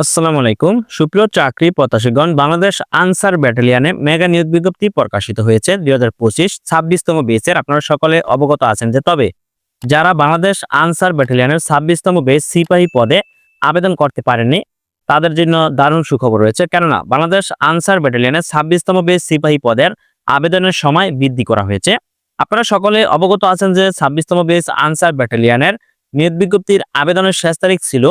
আসসালামু আলাইকুম। সুপ্রিয় চাকরি প্রত্যাশীগণ, বাংলাদেশ আনসার ব্যাটালিয়নে মেগা নিয়োগ বিজ্ঞপ্তি প্রকাশিত হয়েছে দুই হাজার পঁচিশ ছাব্বিশতম বেসের। আপনারা সকলে অবগত আছেন যে তবে যারা বাংলাদেশ আনসার ব্যাটালিয়নের ছাব্বিশতম বেস সিপাহী পদে আবেদন করতে পারেননি, তাদের জন্য দারুণ সুখবর রয়েছে। কেননা, বাংলাদেশ আনসার ব্যাটালিয়নের ছাব্বিশতম বেস সিপাহী পদের আবেদনের সময় বৃদ্ধি করা হয়েছে। আপনারা সকলে অবগত আছেন যে ছাব্বিশতম বেস আনসার ব্যাটালিয়নের নিয়োগ বিজ্ঞপ্তির আবেদনের শেষ তারিখ ছিল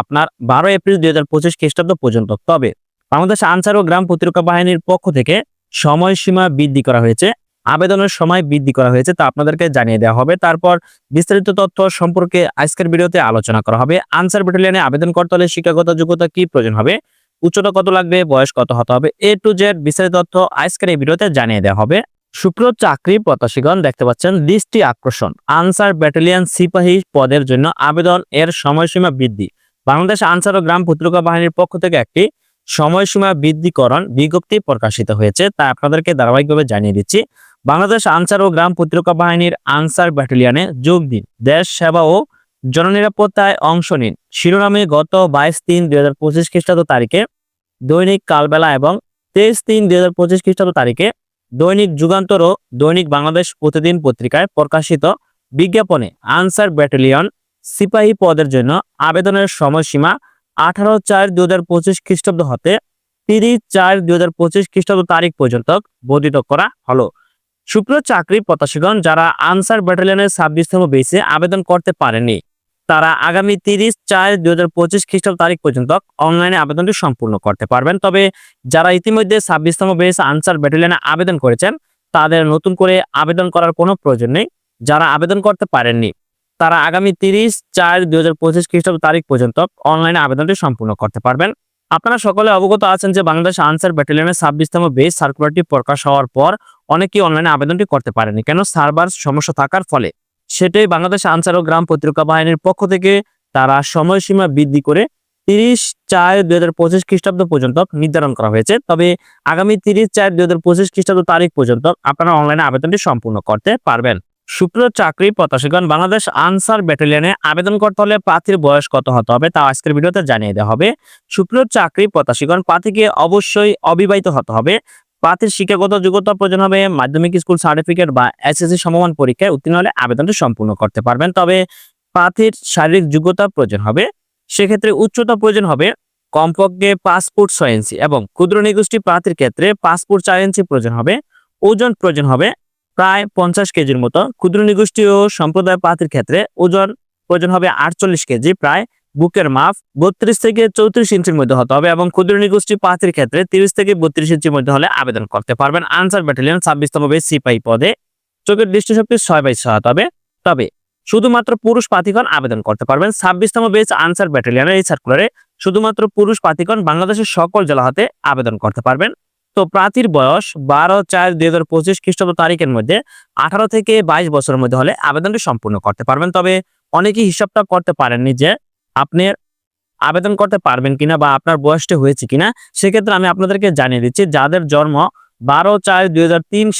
আপনার বারো এপ্রিল দুই হাজার পঁচিশ খ্রিস্টাব্দ পর্যন্ত। তবে বাংলাদেশ আনসার ও গ্রাম প্রতিরক্ষা বাহিনীর পক্ষ থেকে সময়সীমা বৃদ্ধি করা হয়েছে, আবেদনের সময় বৃদ্ধি করা হয়েছে তা আপনাদেরকে জানিয়ে দেওয়া হবে। তারপর বিস্তারিত তথ্য সম্পর্কে আজকের ভিডিওতে আলোচনা করা হবে। আনসার ব্যাটালিয়নে আবেদন করতে হলে শিক্ষাগত যোগ্যতা কি প্রয়োজন হবে, উচ্চতা কত লাগবে, বয়স কত হতে হবে, এ টু জেড বিস্তারিত তথ্য আজকের এই ভিডিওতে জানিয়ে দেওয়া হবে। সুপ্র চাকরি প্রত্যাশীগণ, দেখতে পাচ্ছেন দৃষ্টি আকর্ষণ। আনসার ব্যাটালিয়ন সিপাহী পদের জন্য আবেদন এর সময়সীমা বৃদ্ধি। বাংলাদেশ আনসার ও গ্রাম পত্রিকা বাহিনীর পক্ষ থেকে একটি সময়সীমা বৃদ্ধিকরণ বিজ্ঞপ্তি প্রকাশিত হয়েছে। তা আপনাদেরকে ধারাবাহিকভাবে জানিয়ে দিচ্ছি, বাংলাদেশ আনসার ও গ্রাম পত্রিকা বাহিনীর আনসার ব্যাটালিয়ানে যোগ দিন। দেশ, সেবা ও জননিরাপত্তায় অংশ নিন। শিরোনামে গত বাইশ তিন দুই হাজার পঁচিশ খ্রিস্টাব্দ তারিখে দৈনিক কালবেলা এবং তেইশ তিন দুই হাজার পঁচিশ খ্রিস্টাব্দ তারিখে দৈনিক যুগান্তর ও দৈনিক বাংলাদেশ প্রতিদিন পত্রিকায় প্রকাশিত বিজ্ঞাপনে আনসার ব্যাটালিয়ন সিপাহী পদের জন্য আবেদনের সময়সীমা আঠারো চার দুই হাজার পঁচিশ খ্রিস্টাব্দ হতে তিরিশ চার দুই হাজার পঁচিশ খ্রিস্টাব্দ তারিখ পর্যন্ত বর্ধিত করা হলো। সুপ্রিয় চাকরি প্রত্যাশীগণ যারা আনসার ব্যাটালিয়নের ছাব্বিশতম বেসে আবেদন করতে পারেনি তারা আগামী তিরিশ চার দুই হাজার পঁচিশ খ্রিস্টাব্দ তারিখ পর্যন্ত অনলাইনে আবেদনটি সম্পূর্ণ করতে পারবেন। তবে যারা ইতিমধ্যে ছাব্বিশতম বেস আনসার ব্যাটালিয়নে আবেদন করেছেন, তাদের নতুন করে আবেদন করার কোনো প্রয়োজন নেই। যারা আবেদন করতে পারেননি তারা আগামী তিরিশ চার দুই হাজার পঁচিশ খ্রিস্টাব্দ তারিখ পর্যন্ত অনলাইনে আবেদনটি সম্পূর্ণ করতে পারবেন। আপনারা সকলে অবগত আছেন যে বাংলাদেশ আনসার ব্যাটালিয়নের ছাব্বিশতম বেস সার্কুলারটি প্রকাশ হওয়ার পর অনেকেই অনলাইনে আবেদনটি করতে পারেনি। কেন? সার্ভার সমস্যা থাকার ফলে। সেটাই বাংলাদেশ আনসার ও গ্রাম প্রতিরক্ষা বাহিনীর পক্ষ থেকে তারা সময়সীমা বৃদ্ধি করে তিরিশ চার দুই হাজার পঁচিশ খ্রিস্টাব্দ পর্যন্ত নির্ধারণ করা হয়েছে। তবে আগামী তিরিশ চার দুই হাজার পঁচিশ খ্রিস্টাব্দ তারিখ পর্যন্ত আপনারা অনলাইনে আবেদনটি সম্পূর্ণ করতে পারবেন। সুপ্রিয় চাকরি প্রত্যাশীগণ, বাংলাদেশ আনসার ব্যাটালিয়নে আবেদন করতে হলে প্রার্থীর বয়স কত হতে হবে তা আজকের ভিডিওতে জানিয়ে দেওয়া হবে। সুপ্রিয় চাকরি প্রত্যাশীগণ, প্রার্থীকে অবশ্যই অবিবাহিত হতে হবে। প্রার্থীর শিক্ষাগত যোগ্যতা প্রয়োজন হবে, মাধ্যমিক স্কুল সার্টিফিকেট বা এসএসসি সমমান পরীক্ষায় উত্তীর্ণ হলে আবেদনটি সম্পূর্ণ করতে পারবেন। তবে প্রার্থীর শারীরিক যোগ্যতা প্রয়োজন হবে, সেক্ষেত্রে উচ্চতা প্রয়োজন হবে, কমপক্ষে পাসপোর্ট ছয় ইঞ্চি এবং ক্ষুদ্র নিগোষ্ঠী প্রার্থীর ক্ষেত্রে পাসপোর্ট চার ইঞ্চি প্রয়োজন হবে, ওজন প্রয়োজন হবে প্রায় পঞ্চাশ কেজির মতো। ক্ষুদ্র নিগোষ্ঠী ও সম্প্রদায় প্রার্থীর ক্ষেত্রে ওজন প্রয়োজন হবে আটচল্লিশ কেজি, প্রায় বুকের মাপ বত্রিশ থেকে চৌত্রিশ ইঞ্চির মধ্যে হতে হবে এবং ক্ষুদ্র নিগোষ্ঠী প্রার্থীর ক্ষেত্রে তিরিশ থেকে বত্রিশ ইঞ্চির মধ্যে হলে আবেদন করতে পারবেন। আনসার ব্যাটালিয়ন ছাব্বিশতম বেশ সিপাহী পদে। চোখের দৃষ্টিশক্তি ছয় বাই ছয় হতে হবে। তবে শুধুমাত্র পুরুষ প্রার্থীগণ আবেদন করতে পারবেন। ছাব্বিশতম বেচ আনসার ব্যাটালিয়নের এই সার্কুলারে শুধুমাত্র পুরুষ প্রার্থীগণ বাংলাদেশের সকল জেলা হতে আবেদন করতে পারবেন। তো প্রার্থীর বয়স বারো চার দুই হাজার পঁচিশ খ্রিস্টাব্দ তারিখের মধ্যে আঠারো থেকে বাইশ বছরের মধ্যে হলে আবেদনটি সম্পূর্ণ করতে পারবেন। তবে অনেকেই হিসাবটা করতে পারেননি যে আপনি আবেদন করতে পারবেন কিনা বা আপনার বয়সটা হয়েছে কিনা, সেক্ষেত্রে আমি আপনাদেরকে জানিয়ে দিচ্ছি, যাদের জন্ম বারো চার দুই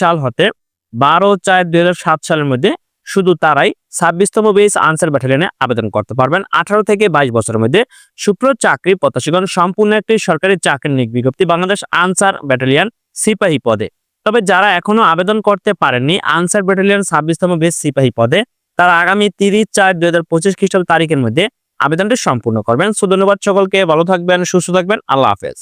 সাল হতে বারো চার দুই সালের মধ্যে শুধু তারাই ছাব্বিশতম বেস আনসার ব্যাটালিয়নে আবেদন করতে পারবেন। আঠারো থেকে বাইশ বছরের মধ্যে সুপ্র চাকরি প্রত্যাশীগণ সম্পূর্ণ একটি সরকারি চাকরির নিয়োগ বিজ্ঞপ্তি বাংলাদেশ আনসার ব্যাটালিয়ন সিপাহী পদে। তবে যারা এখনও আবেদন করতে পারেননি আনসার ব্যাটালিয়ন ছাব্বিশতম বেস সিপাহী পদে, তারা আগামী তিরিশ চার দুই হাজার পঁচিশ খ্রিস্টাব্দ তারিখের মধ্যে আবেদনটি সম্পূর্ণ করবেন। সো ধন্যবাদ সকলকে, ভালো থাকবেন, সুস্থ থাকবেন, আল্লাহ হাফেজ।